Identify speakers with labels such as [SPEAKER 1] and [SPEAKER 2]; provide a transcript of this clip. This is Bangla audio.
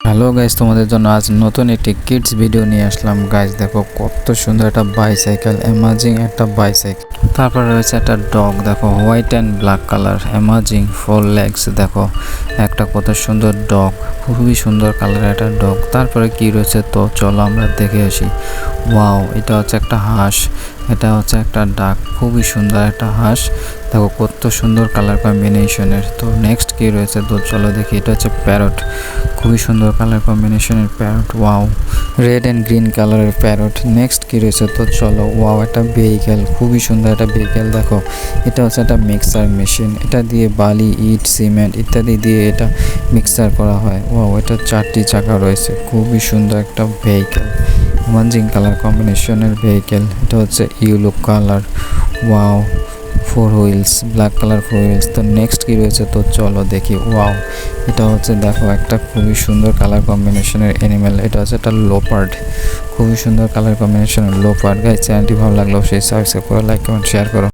[SPEAKER 1] হ্যালো গাইজ তোমাদের জন্য আজ নতুন একটি কিডস ভিডিও নিয়ে আসলাম। গাইজ দেখো কত সুন্দর একটা বাইসাইকেল অ্যামাজিং একটা বাইসাইকেল তারপর রয়েছে একটা ডগ, দেখো, white and black colour amazing four legs, দেখো, একটা কত সুন্দর ডগ, খুবই সুন্দর কালারের একটা ডগ। তারপরে কি রয়েছে? তো চলো আমরা দেখে আসি। ওয়াও, এটা হচ্ছে একটা হাঁস, এটা হচ্ছে একটা ডাক, খুবই সুন্দর একটা হাঁস। দেখো, কত সুন্দর কালার কম্বিনেশনের। তো নেক্সট কি রয়েছে? তো চলো দেখি, এটা হচ্ছে প্যারট, খুবই সুন্দর কালার কম্বিনেশনের parrot, wow. Red and green কালারের প্যারট নেক্সট কি রয়েছে? তো চলো ওয়াও একটা ভেহিকেল খুবই সুন্দর একটা ভেহিকেল দেখো। এটা হচ্ছে একটা মিক্সার মেশিন এটা দিয়ে বালি, ইট সিমেন্ট ইত্যাদি দিয়ে এটা মিক্সার করা হয়। ওয়াও এটা চারটি চাকা রয়েছে। খুবই সুন্দর একটা ভেহিকেল ওয়ানজিং কালার কম্বিনেশনের ভেহিকেল এটা হচ্ছে yellow colour. Wow four wheels black colour four wheels তো নেক্সট কী রয়েছে? তো চলো দেখি। ওয়াও এটা হচ্ছে, দেখো, একটা খুবই সুন্দর কালার কম্বিনেশনের অ্যানিমেল এটা হচ্ছে একটা লোপার্ড খুবই সুন্দর কালার কম্বিনেশনের লোপার্ড গাই চ্যানেলটি ভালো লাগল সেই সাবস্ক্রাইব করো লাইক কমেন্ট শেয়ার করো।